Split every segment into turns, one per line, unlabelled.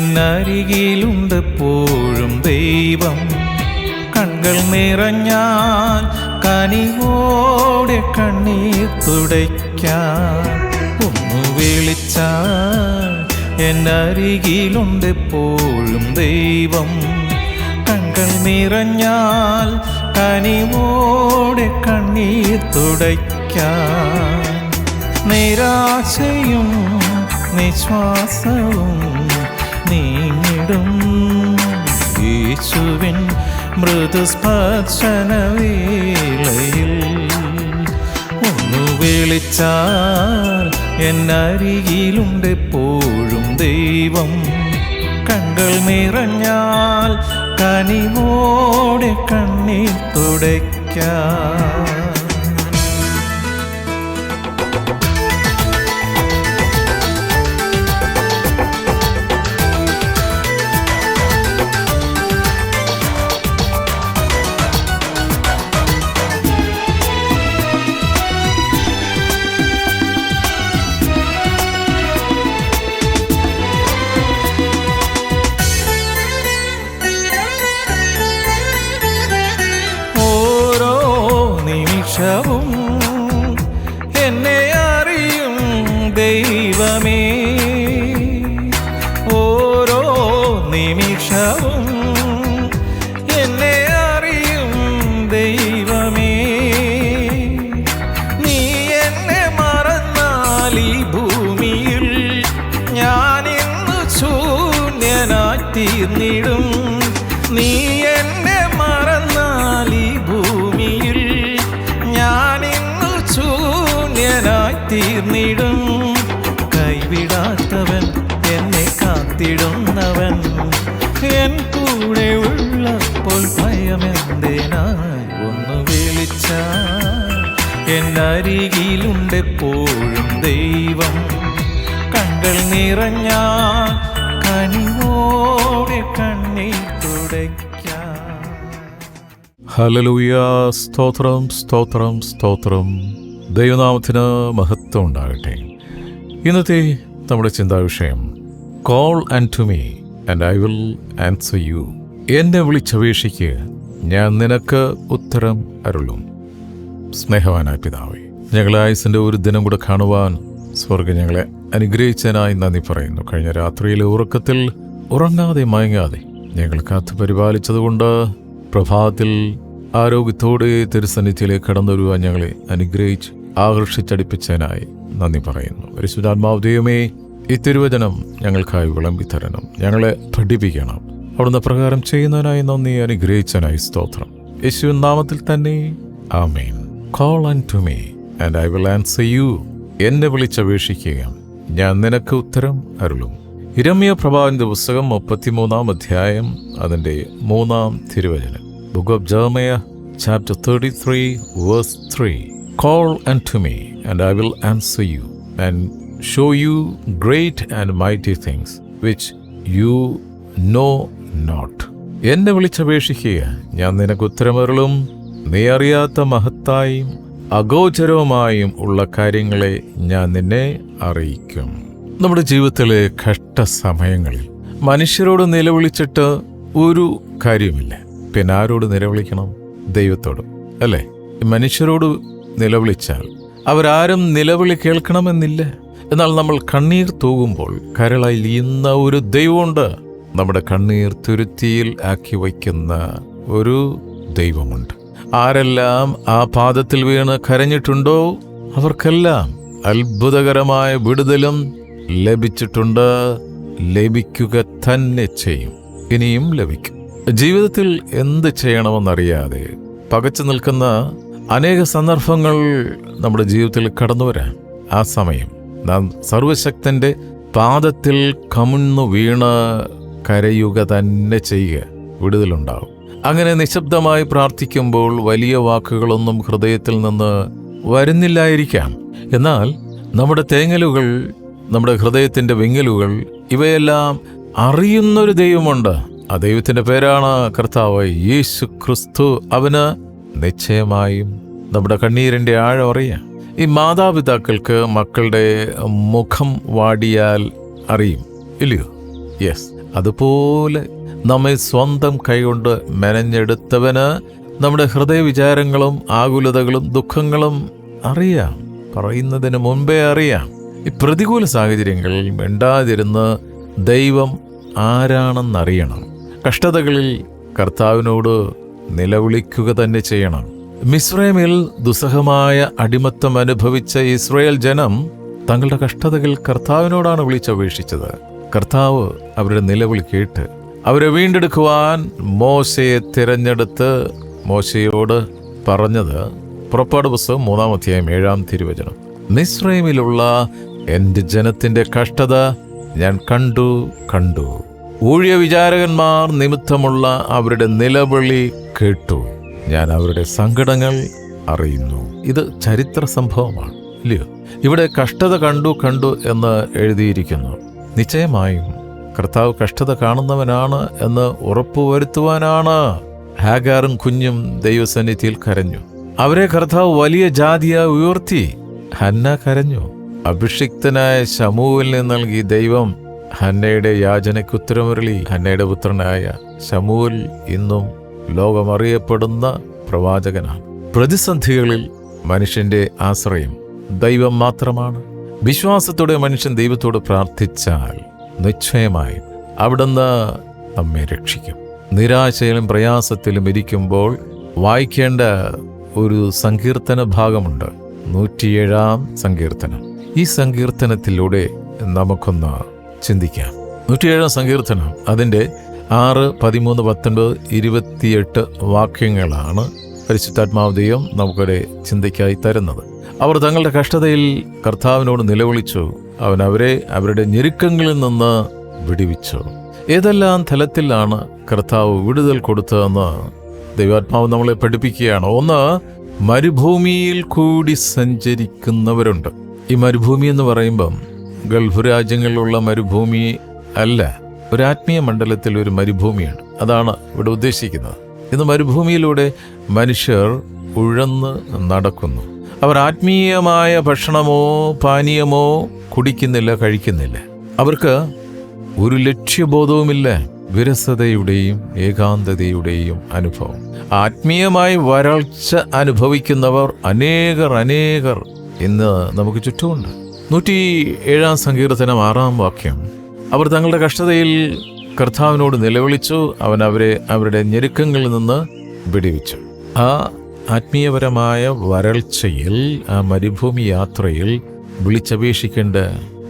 എന്നരികിലുണ്ട് പോഴും ദൈവം. കൺകൾ നിറഞ്ഞാൽ കനിവോടെ കണ്ണീർ തുടയ്ക്കാൻ ഒന്ന് വിളിച്ചാൽ എന്നരികിലുണ്ട് എപ്പോഴും ദൈവം. കൺകൾ നിറഞ്ഞാൽ കനിവോടെ കണ്ണീർ തുടയ്ക്കാൻ നിരാശയും നിശ്വാസവും നീങ്ങിടും. യേശുവിൻ മൃദുസ്പർശനവേളയിൽ ഒന്നു വിളിച്ചാൽ എന്നരികിലുണ്ട് എപ്പോഴും ദൈവം. കണ്ണുകൾ നിറഞ്ഞാൽ കനിവോടെ കണ്ണീർ തുടയ്ക്കാൻ നിമിഷവും എന്നരികിലുണ്ട് എപ്പോഴും ദൈവം. കണ്ടൽ നിറഞ്ഞ കനിവോടെ കണ്ണീർ തുടയ്ക്കാം.
സ്തോത്രം സ്തോത്രം സ്തോത്രം. ദൈവനാമത്തിന് മഹത്വം ഉണ്ടാകട്ടെ. ഇന്നത്തെ നമ്മുടെ ചിന്താവിഷയം. Call unto me and I will answer you എന്നെ വിളിച്ചപേക്ഷിക്ക് ഞാൻ നിനക്ക് ഉത്തരം അരുളും. സ്നേഹവാനായ പിതാവേ ഞങ്ങളെ ആയുസിന്റെ ഒരു ദിനം കൂടെ കാണുവാൻ സ്വർഗം ഞങ്ങളെ അനുഗ്രഹിച്ചതിനായി നന്ദി പറയുന്നു. കഴിഞ്ഞ രാത്രിയിലെ ഉറക്കത്തിൽ ഉറങ്ങാതെ മയങ്ങാതെ ഞങ്ങൾ കാത്തു പരിപാലിച്ചതുകൊണ്ട് പ്രഭാതത്തിൽ ആരോഗ്യത്തോടെ തിരുസന്നിധിയിലേക്ക് കടന്നു വരുവാൻ ഞങ്ങളെ അനുഗ്രഹിച്ച് ആകർഷിച്ചടിപ്പിച്ചതിനായി നന്ദി പറയുന്നു. പരിശുദ്ധാത്മാവ് ദൈവമേ ഈ തിരുവചനം ഞങ്ങൾക്കായി വിളമ്പി തരണം. ഞങ്ങളെ പഠിപ്പിക്കണം. അവിടുന്ന് പ്രകാരം ചെയ്യുന്നതിനായി നന്ദി അനുഗ്രഹിച്ചനായി സ്തോത്രം. യേശുവിൻ നാമത്തിൽ തന്നെ ആമേൻ. Call unto me and I will answer you എന്നെ വിളിച്ചപേക്ഷിക്കുക. ഞാൻ നിനക്ക് ഉത്തരം അരുളും. ഇരമ്യ പ്രഭാവിന്റെ പുസ്തകം മുപ്പത്തിമൂന്നാം അധ്യായം അതിന്റെ മൂന്നാം തിരുവചനം. Book of Jeremiah chapter thirty three verse three call unto me and I will answer you and show you great and mighty things which you know not എന്നെ വിളിച്ചപേക്ഷിക്കുക. ഞാൻ നിനക്ക് ഉത്തരമരുളും നീ അറിയാത്ത മഹത്തായും അഗോചരവുമായും ഉള്ള കാര്യങ്ങളെ ഞാൻ നിന്നെ അറിയിക്കും. നമ്മുടെ ജീവിതത്തിലെ കഷ്ടസമയങ്ങളിൽ മനുഷ്യരോട് നിലവിളിച്ചിട്ട് ഒരു കാര്യമില്ല പിന്നെ ആരോട് നിലവിളിക്കണം? ദൈവത്തോട് അല്ലേ? മനുഷ്യരോട് നിലവിളിച്ചാൽ അവരാരും നിലവിളി കേൾക്കണമെന്നില്ല. എന്നാൽ നമ്മൾ കണ്ണീർ തൂകുമ്പോൾ കരളയിൽ ഇന്ന ഒരു ദൈവമുണ്ട്. നമ്മുടെ കണ്ണീർ തുരുത്തിയിൽ ആക്കി വയ്ക്കുന്ന ഒരു ദൈവമുണ്ട്. ആരെല്ലാം ആ പാദത്തിൽ വീണ് കരഞ്ഞിട്ടുണ്ടോ? അവർക്കെല്ലാം അത്ഭുതകരമായ വിടുതലും ലഭിച്ചിട്ടുണ്ട്. ലഭിക്കുക തന്നെ ചെയ്യും. ഇനിയും ലഭിക്കും. ജീവിതത്തിൽ എന്ത് ചെയ്യണമെന്നറിയാതെ പകച്ചു നിൽക്കുന്ന അനേക സന്ദർഭങ്ങൾ നമ്മുടെ ജീവിതത്തിൽ കടന്നു വരാം ആ സമയം നാം സർവശക്തന്റെ പാദത്തിൽ കമുന്നു വീണ് കരയുക തന്നെ ചെയ്യുക. വിടുതലുണ്ടാവും. അങ്ങനെ നിശബ്ദമായി പ്രാർത്ഥിക്കുമ്പോൾ വലിയ വാക്കുകളൊന്നും ഹൃദയത്തിൽ നിന്ന് വരുന്നില്ലായിരിക്കാം. എന്നാൽ നമ്മുടെ തേങ്ങലുകൾ നമ്മുടെ ഹൃദയത്തിന്റെ വിങ്ങലുകൾ ഇവയെല്ലാം അറിയുന്നൊരു ദൈവമുണ്ട്. ആ ദൈവത്തിന്റെ പേരാണ് കർത്താവ് യേശു ക്രിസ്തു അവന് നിശ്ചയമായും നമ്മുടെ കണ്ണീരിന്റെ ആഴം അറിയാം. ഈ മാതാപിതാക്കൾക്ക് മക്കളുടെ മുഖം വാടിയാൽ അറിയും. ഇല്ലയോ? യെസ്. അതുപോലെ നമ്മെ സ്വന്തം കൈകൊണ്ട് മെനഞ്ഞെടുത്തവന് നമ്മുടെ ഹൃദയ വിചാരങ്ങളും ആകുലതകളും ദുഃഖങ്ങളും അറിയാം. പറയുന്നതിന് മുൻപേ അറിയാം. ഈ പ്രതികൂല സാഹചര്യങ്ങളിൽ മിണ്ടാതിരുന്ന് ദൈവം ആരാണെന്നറിയണം. കഷ്ടതകളിൽ കർത്താവിനോട് നിലവിളിക്കുക തന്നെ ചെയ്യണം. മിസ്രൈമിൽ ദുസ്സഹമായ അടിമത്തം അനുഭവിച്ച ഇസ്രയേൽ ജനം തങ്ങളുടെ കഷ്ടതകൾ കർത്താവിനോടാണ് വിളിച്ചപേക്ഷിച്ചത്. കർത്താവ് അവരുടെ നിലവിളി കേട്ട് അവരെ വീണ്ടെടുക്കുവാൻ മോശയെ തിരഞ്ഞെടുത്ത് മോശയോട് പറഞ്ഞത് പുറപ്പാട് പുസ്തകം മൂന്നാം അധ്യായം ഏഴാം തിരുവചനം. മിസ്രൈമിലുള്ള എന്റെ ജനത്തിന്റെ കഷ്ടത ഞാൻ കണ്ടു കണ്ടു. ഊഴിയ വിചാരകന്മാർ നിമിത്തമുള്ള അവരുടെ നിലവിളി കേട്ടു. ഞാൻ അവരുടെ സങ്കടങ്ങൾ അറിയുന്നു. ഇത് ചരിത്ര സംഭവമാണ് ഇല്ലയോ? ഇവിടെ കഷ്ടത കണ്ടു കണ്ടു എന്ന് എഴുതിയിരിക്കുന്നു. നിശ്ചയമായും കർത്താവ് കഷ്ടത കാണുന്നവനാണ് എന്ന് ഉറപ്പുവരുത്തുവാനാണ്. ഹാഗാറും കുഞ്ഞും ദൈവസന്നിധിയിൽ കരഞ്ഞു. അവരെ കർത്താവ് വലിയ ജാതിയായി ഉയർത്തി. ഹന്ന കരഞ്ഞു. അഭിഷിക്തനായ ശമൂവിൽ നൽകി ദൈവം ഹന്നയുടെ യാചനയ്ക്ക് ഉത്തരമരളി. ഹന്നയുടെ പുത്രനായ ശമൂൽ ഇന്നും ലോകമറിയപ്പെടുന്ന പ്രവാചകനാണ്. പ്രതിസന്ധികളിൽ മനുഷ്യന്റെ ആശ്രയം ദൈവം മാത്രമാണ്. വിശ്വാസത്തോടെ മനുഷ്യൻ ദൈവത്തോട് പ്രാർത്ഥിച്ചാൽ നിശ്ചയമായും അവിടുന്ന് നമ്മെ രക്ഷിക്കും. നിരാശയിലും പ്രയാസത്തിലും ഇരിക്കുമ്പോൾ വായിക്കേണ്ട ഒരു സങ്കീർത്തന ഭാഗമുണ്ട്. നൂറ്റിയേഴാം സങ്കീർത്തനം. ഈ സങ്കീർത്തനത്തിലൂടെ നമുക്കൊന്ന് ചിന്തിക്കാം. നൂറ്റിയേഴാം സങ്കീർത്തനം അതിന്റെ ആറ് പതിമൂന്ന് പത്തൊൻപത് ഇരുപത്തിയെട്ട് വാക്യങ്ങളാണ് പരിശുദ്ധാത്മാവ് ദൈവം നമുക്കിടെ ചിന്തയ്ക്കായി തരുന്നത്. അവർ തങ്ങളുടെ കഷ്ടതയിൽ കർത്താവിനോട് നിലവിളിച്ചു അവൻ അവരെ അവരുടെ ഞെരുക്കങ്ങളിൽ നിന്ന് വിടിവിച്ചു. ഏതെല്ലാം തലത്തിലാണ് കർത്താവ് വിടുതൽ കൊടുത്തതെന്ന് ദൈവാത്മാവ് നമ്മളെ പഠിപ്പിക്കുകയാണ്. ഒന്ന് മരുഭൂമിയിൽ കൂടി സഞ്ചരിക്കുന്നവരുണ്ട്. ഈ മരുഭൂമി എന്ന് പറയുമ്പം ഗൾഫ് രാജ്യങ്ങളിലുള്ള മരുഭൂമി അല്ല ഒരു ആത്മീയ മണ്ഡലത്തിൽ ഒരു മരുഭൂമിയാണ്. അതാണ് ഇവിടെ ഉദ്ദേശിക്കുന്നത്. ഇന്ന് മരുഭൂമിയിലൂടെ മനുഷ്യർ ഉഴന്ന് നടക്കുന്നു. അവർ ആത്മീയമായ ഭക്ഷണമോ പാനീയമോ കുടിക്കുന്നില്ല കഴിക്കുന്നില്ല. അവർക്ക് ഒരു ലക്ഷ്യബോധവുമില്ല വിരസതയുടെയും ഏകാന്തതയുടെയും അനുഭവം. ആത്മീയമായി വരൾച്ച അനുഭവിക്കുന്നവർ അനേകർ അനേകർ ഇന്ന് നമുക്ക് ചുറ്റുമുണ്ട്. നൂറ്റി ഏഴാം സങ്കീർത്തനം ആറാം വാക്യം. അവർ തങ്ങളുടെ കഷ്ടതയിൽ കർത്താവിനോട് നിലവിളിച്ചു അവൻ അവരെ അവരുടെ ഞെരുക്കങ്ങളിൽ നിന്ന് വിടിവിച്ചു. ആ ആത്മീയപരമായ വരൾച്ചയിൽ ആ മരുഭൂമി യാത്രയിൽ വിളിച്ചപേക്ഷിക്കേണ്ട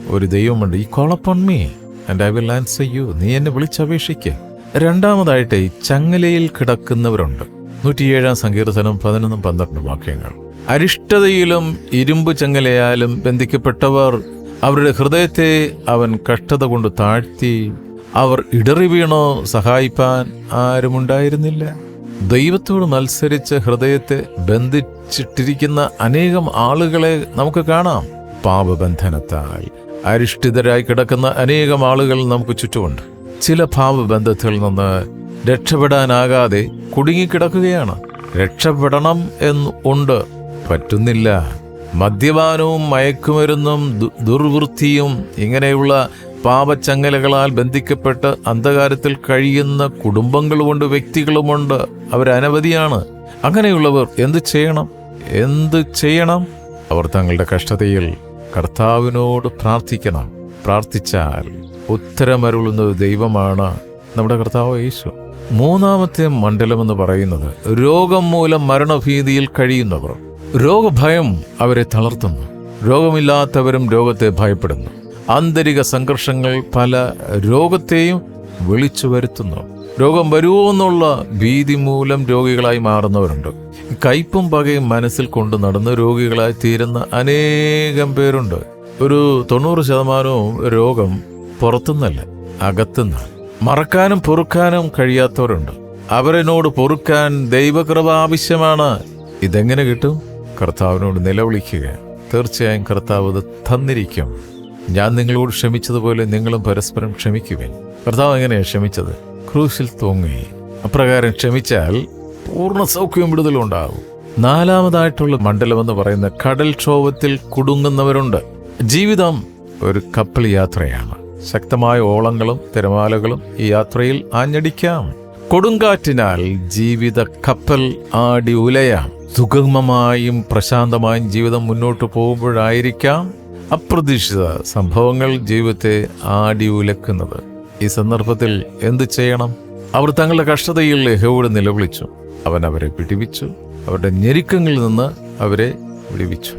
ഒരു ദൈവമുണ്ട്. ഈ call upon me and I will answer you നീ എന്നെ വിളിച്ചപേക്ഷിക്കുക രണ്ടാമതായിട്ട് ചങ്ങലയിൽ കിടക്കുന്നവരുണ്ട്. നൂറ്റിയേഴാം സങ്കീർത്തനം പതിനൊന്നും പന്ത്രണ്ടും വാക്യങ്ങൾ. അരിഷ്ടതയിലും ഇരുമ്പ് ചങ്ങലയാലും ബന്ധിക്കപ്പെട്ടവർ അവരുടെ ഹൃദയത്തെ അവൻ കഷ്ടത കൊണ്ട് താഴ്ത്തി അവർ ഇടറി വീണോ സഹായിപ്പാൻ ആരുമുണ്ടായിരുന്നില്ല. ദൈവത്തോട് മത്സരിച്ച് ഹൃദയത്തെ ബന്ധിച്ചിട്ടിരിക്കുന്ന അനേകം ആളുകളെ നമുക്ക് കാണാം. പാപബന്ധനത്താൽ അരിഷ്ടിതരായി കിടക്കുന്ന അനേകം ആളുകൾ നമുക്ക് ചുറ്റുമുണ്ട്. ചില പാപബന്ധത്തിൽ നിന്ന് രക്ഷപ്പെടാനാകാതെ കുടുങ്ങിക്കിടക്കുകയാണ്. രക്ഷപ്പെടണം എന്ന് ഉണ്ട്. പറ്റുന്നില്ല. മദ്യപാനവും മയക്കുമരുന്നും ദുർവൃത്തിയും ഇങ്ങനെയുള്ള പാപച്ചങ്ങലകളാൽ ബന്ധിക്കപ്പെട്ട് അന്ധകാരത്തിൽ കഴിയുന്ന കുടുംബങ്ങളുമുണ്ട് വ്യക്തികളുമുണ്ട് അവരനവധിയാണ്. അങ്ങനെയുള്ളവർ എന്ത് ചെയ്യണം? എന്ത് ചെയ്യണം? അവർ തങ്ങളുടെ കഷ്ടതയിൽ കർത്താവിനോട് പ്രാർത്ഥിക്കണം. പ്രാർത്ഥിച്ചാൽ ഉത്തരമരുളുന്ന ദൈവമാണ് നമ്മുടെ കർത്താവ് യേശു. മൂന്നാമത്തെ മണ്ഡലം എന്ന് പറയുന്നത് രോഗം മൂലം മരണഭീതിയിൽ കഴിയുന്നവർ. രോഗഭയം അവരെ തളർത്തുന്നു. രോഗമില്ലാത്തവരും രോഗത്തെ ഭയപ്പെടുന്നു. ആന്തരിക സംഘർഷങ്ങൾ പല രോഗത്തെയും വിളിച്ചു വരുത്തുന്നു രോഗം വരുമോ എന്നുള്ള ഭീതി മൂലം രോഗികളായി മാറുന്നവരുണ്ട്. കയ്പും പകയും മനസ്സിൽ കൊണ്ട് നടന്ന് രോഗികളായി തീരുന്ന അനേകം പേരുണ്ട്. ഒരു തൊണ്ണൂറ് ശതമാനവും രോഗം പുറത്തുനിന്നല്ല അകത്തുനിന്ന് മറക്കാനും പൊറുക്കാനും കഴിയാത്തവരുണ്ട്. അവരനോട് പൊറുക്കാൻ ദൈവകൃപ ആവശ്യമാണ്. ഇതെങ്ങനെ കിട്ടും? കർത്താവിനോട് നിലവിളിക്കുക. തീർച്ചയായും കർത്താവ് ഇത് തന്നിരിക്കും. ഞാൻ നിങ്ങളോട് ക്ഷമിച്ചതുപോലെ നിങ്ങളും പരസ്പരം ക്ഷമിക്കുവേൻ. കർത്താവ് എങ്ങനെയാണ് ക്ഷമിച്ചത്? ക്രൂശിൽ തൂങ്ങി. അപ്രകാരം ക്ഷമിച്ചാൽ പൂർണ സൗഖ്യവും വിടുതലും ഉണ്ടാകും. നാലാമതായിട്ടുള്ള മണ്ഡലം എന്ന് പറയുന്ന കടൽക്ഷോഭത്തിൽ കുടുങ്ങുന്നവരുണ്ട്. ജീവിതം ഒരു കപ്പൽ യാത്രയാണ്. ശക്തമായ ഓളങ്ങളും തിരമാലകളും ഈ യാത്രയിൽ ആഞ്ഞടിക്കാം. കൊടുങ്കാറ്റിനാൽ ജീവിത കപ്പൽ ആടി ഉലയാം. സുഗമമായും പ്രശാന്തമായും ജീവിതം മുന്നോട്ട് പോകുമ്പോഴായിരിക്കാം അപ്രതീക്ഷിത സംഭവങ്ങൾ ജീവിതത്തെ ആടി ഉലക്കുന്നത്. ഈ സന്ദർഭത്തിൽ എന്ത് ചെയ്യണം? അവർ തങ്ങളുടെ കഷ്ടതയിൽ ലഹോട് നിലവിളിച്ചു. അവൻ അവരെ പിടിവിച്ചു. അവരുടെ ഞെരുക്കങ്ങളിൽ നിന്ന് അവരെ വിടിവിച്ചു.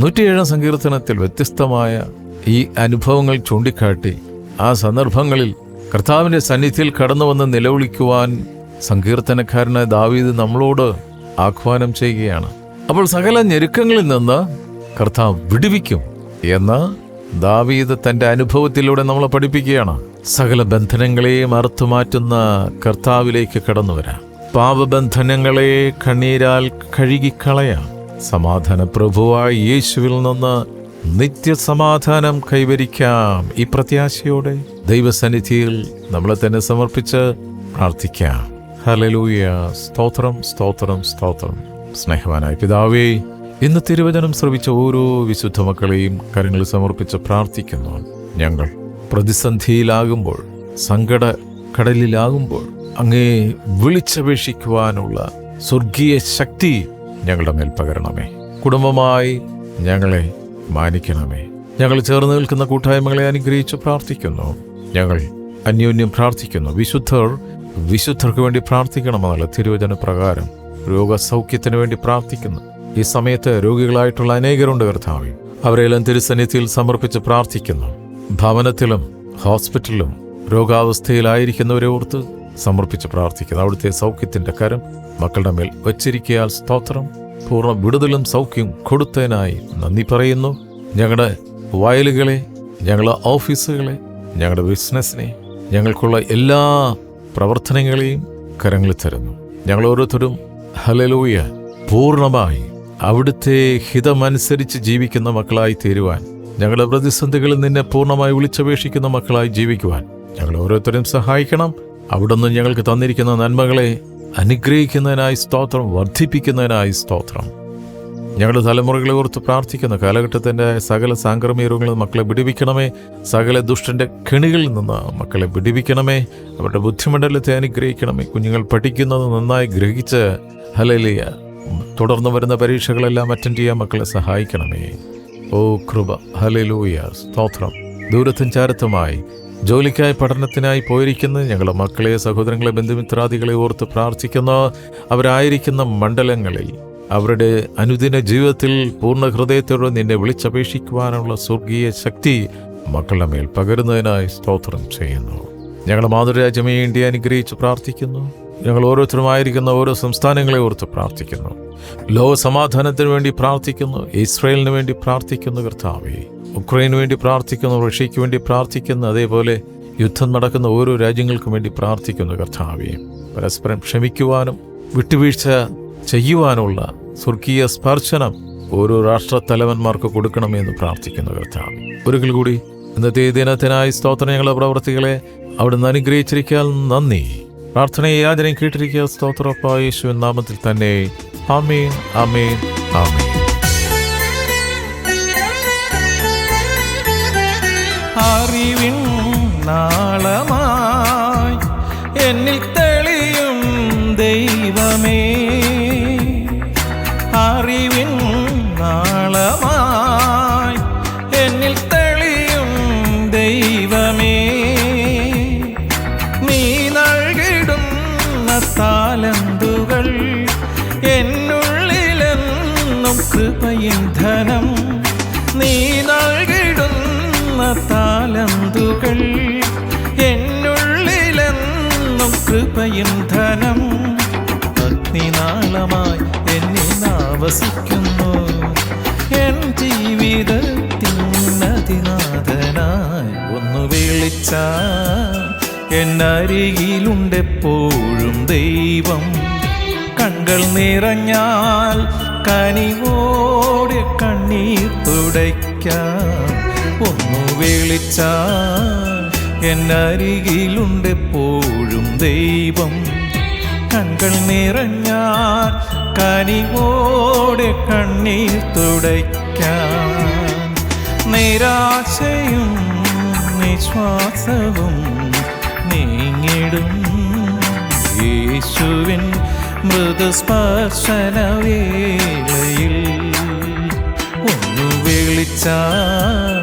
നൂറ്റിയേഴാം സങ്കീർത്തനത്തിൽ വ്യത്യസ്തമായ ഈ അനുഭവങ്ങൾ ചൂണ്ടിക്കാട്ടി ആ സന്ദർഭങ്ങളിൽ കർത്താവിന്റെ സന്നിധിയിൽ കടന്നു വന്ന് നിലവിളിക്കുവാൻ സങ്കീർത്തനക്കാരനായ ദാവീദ് നമ്മളോട് ആഹ്വാനം ചെയ്യുകയാണ്. അപ്പോൾ സകല ഞെരുക്കങ്ങളിൽ നിന്ന് കർത്താവ് വിടുവിക്കും എന്ന് ദാവീദ് തന്റെ അനുഭവത്തിലൂടെ നമ്മളെ പഠിപ്പിക്കുകയാണ്. സകല ബന്ധനങ്ങളെയും അറുത്തുമാറ്റുന്ന കർത്താവിലേക്ക് കടന്നു വരാം പാപബന്ധനങ്ങളെ കണ്ണീരാൽ കഴുകിക്കളയാം. സമാധാന പ്രഭുവായ യേശുവിൽ നിന്ന് നിത്യസമാധാനം കൈവരിക്കാം ഈ പ്രത്യാശയോടെ. ദൈവസന്നിധിയിൽ നമ്മളെ തന്നെ സമർപ്പിച്ച് പ്രാർത്ഥിക്കാം. ഹലലൂയ സ്തോത്രം സ്തോത്രം സ്തോത്രം. സ്നേഹവാനായ പിതാവേ ഇന്ന് തിരുവചനം ശ്രവിച്ച ഓരോ വിശുദ്ധ മക്കളെയും കരങ്ങൾ സമർപ്പിച്ച് പ്രാർത്ഥിക്കുന്നു. ഞങ്ങൾ പ്രതിസന്ധിയിലാകുമ്പോൾ സങ്കട കടലിലാകുമ്പോൾ അങ്ങേ വിളിച്ചപേക്ഷിക്കുവാനുള്ള സ്വർഗീയ ശക്തി ഞങ്ങളുടെ മേൽ പകരണമേ. കുടുംബമായി ഞങ്ങളെ മാനിക്കണമേ. ഞങ്ങൾ ചേർന്ന് നിൽക്കുന്ന കൂട്ടായ്മകളെ അനുഗ്രഹിച്ച് പ്രാർത്ഥിക്കുന്നു. ഞങ്ങൾ അന്യോന്യം പ്രാർത്ഥിക്കുന്നു. വിശുദ്ധർ വിശുദ്ധർക്ക് വേണ്ടി പ്രാർത്ഥിക്കണമെന്നുള്ള തിരുവചന പ്രകാരം രോഗസൗഖ്യത്തിന് വേണ്ടി പ്രാർത്ഥിക്കുന്നു. ഈ സമയത്ത് രോഗികളായിട്ടുള്ള അനേകരുണ്ട് കർത്താവി. അവരെല്ലാം തിരുസന്നിധിയിൽ സമർപ്പിച്ച് പ്രാർത്ഥിക്കുന്നു. ഭവനത്തിലും ഹോസ്പിറ്റലിലും രോഗാവസ്ഥയിലായിരിക്കുന്നവരെ ഓർത്ത് സമർപ്പിച്ച് പ്രാർത്ഥിക്കുന്നു അവിടുത്തെ സൗഖ്യത്തിന്റെ കരം മക്കളുടെ മേൽ വച്ചിരിക്കയാൽ സ്തോത്രം. പൂർണ വിടുതലും സൗഖ്യം കൊടുത്തതിനായി നന്ദി പറയുന്നു. ഞങ്ങളുടെ വയലുകളെ ഞങ്ങളുടെ ഓഫീസുകളെ ഞങ്ങളുടെ ബിസിനസ്സിനെ ഞങ്ങൾക്കുള്ള എല്ലാ പ്രവർത്തനങ്ങളെയും കരങ്ങളിൽ തരുന്നു. ഞങ്ങൾ ഓരോരുത്തരും ഹലലൂയ പൂർണമായി അവിടുത്തെ ഹിതമനുസരിച്ച് ജീവിക്കുന്ന മക്കളായി തീരുവാൻ ഞങ്ങളുടെ പ്രതിസന്ധികളിൽ നിന്നെ പൂർണമായി വിളിച്ചപേക്ഷിക്കുന്ന മക്കളായി ജീവിക്കുവാൻ ഞങ്ങൾ ഓരോരുത്തരും സഹായിക്കണം. അവിടുന്ന് ഞങ്ങൾക്ക് തന്നിരിക്കുന്ന നന്മകളെ അനുഗ്രഹിക്കുന്നതിനായി സ്തോത്രം വർദ്ധിപ്പിക്കുന്നതിനായി സ്തോത്രം. ഞങ്ങളുടെ തലമുറകളെ ഓർത്ത് പ്രാർത്ഥിക്കുന്ന കാലഘട്ടത്തിന്റെ സകല സാംക്രമിക രോഗങ്ങളിൽ മക്കളെ വിടിവിക്കണമേ. സകല ദുഷ്ടന്റെ കെണികളിൽ നിന്ന് മക്കളെ വിടിവിക്കണമേ. അവരുടെ ബുദ്ധിമണ്ഡലത്തെ അനുഗ്രഹിക്കണമേ. കുഞ്ഞുങ്ങൾ പഠിക്കുന്നത് നന്നായി ഗ്രഹിച്ച് ഹലലിയ തുടർന്ന് വരുന്ന പരീക്ഷകളെല്ലാം അറ്റൻഡ് ചെയ്യാൻ മക്കളെ സഹായിക്കണമേ. ഓ കൃപ ഹലലൂയ സ്തോത്രം. ദൂരത്തും ചാരത്തുമായി ജോലിക്കായി പഠനത്തിനായി പോയിരിക്കുന്ന ഞങ്ങളുടെ മക്കളെ സഹോദരങ്ങളെ ബന്ധുമിത്രാദികളെ ഓർത്ത് പ്രാർത്ഥിക്കുന്ന അവരായിരിക്കുന്ന മണ്ഡലങ്ങളിൽ അവരുടെ അനുദിന ജീവിതത്തിൽ പൂർണ ഹൃദയത്തോടെ നിന്നെ വിളിച്ചപേക്ഷിക്കുവാനുള്ള സ്വർഗീയ ശക്തി മക്കളുടെ മേൽ പകരുന്നതിനായി സ്തോത്രം ചെയ്യുന്നു. ഞങ്ങളുടെ മാതൃരാജ്യമേ ഇന്ത്യ അനുഗ്രഹിച്ച് പ്രാർത്ഥിക്കുന്നു. ഞങ്ങൾ ഓരോരുത്തരുമായിരിക്കുന്ന ഓരോ സംസ്ഥാനങ്ങളെ ഓർത്ത് പ്രാർത്ഥിക്കുന്നു. ലോക സമാധാനത്തിന് വേണ്ടി പ്രാർത്ഥിക്കുന്നു. ഇസ്രയേലിന് വേണ്ടി പ്രാർത്ഥിക്കുന്നു കർത്താവേ. ഉക്രൈന് വേണ്ടി പ്രാർത്ഥിക്കുന്നു റഷ്യയ്ക്ക് വേണ്ടി പ്രാർത്ഥിക്കുന്നു അതേപോലെ യുദ്ധം നടക്കുന്ന ഓരോ രാജ്യങ്ങൾക്കും വേണ്ടി പ്രാർത്ഥിക്കുന്നു കർത്താവേ. പരസ്പരം ക്ഷമിക്കുവാനും വിട്ടുവീഴ്ച ചെയ്യുവാനുള്ള സ്വർഗീയ സ്പർശനം ഓരോ രാഷ്ട്ര തലവന്മാർക്ക് കൊടുക്കണമെന്ന് പ്രാർത്ഥിക്കുന്നു കർത്താവ്. ഒരിക്കൽ കൂടി ഇന്നത്തെ ദിനത്തിനായി സ്തോത്രം ഞങ്ങളുടെ പ്രവർത്തികളെ അവിടുന്ന് അനുഗ്രഹിച്ചിരിക്കാൻ നന്ദി. പ്രാർത്ഥനയെ യാചനയും കേട്ടിരിക്കുക സ്തോത്രപ്പ യേശു നാമത്തിൽ തന്നെ. ആമേൻ ആമേൻ ആമേൻ.
അറിവിൻ നാളമായി എന്നിൽ തെളിയും ദൈവമേ. ആവസിക്കുന്നു എൻ ജീവിതത്തിൻ അതിനാഥനായി ഒന്ന് വിളിച്ച. എന്നരികിലുണ്ടെപ്പോഴും ദൈവം കണ്ണുകൾ നിറഞ്ഞാൽ കനിവോടെ കണ്ണീർ തുടയ്ക്കാം. ഒന്നു വിളിച്ചാൽ എന്നരികിലുണ്ടെപ്പോഴും ദൈവം കണ്ണുകൾ നിറഞ്ഞാൽ കനിവോടെ കണ്ണീർ തുടയ്ക്കാൻ നിരാശയും നിശ്വാസവും നീങ്ങിടും. യേശുവിൻ മൃദുസ്പർശനവേളയിൽ ഒന്നു വിളിച്ചാൽ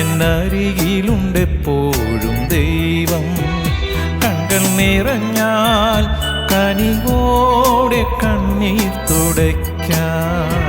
എന്നരികിലുണ്ടെപ്പോഴും ദൈവം കണ്ടൽ നിറഞ്ഞാൽ കനിവോടെ കണ്ണീർ തുടയ്ക്കാം.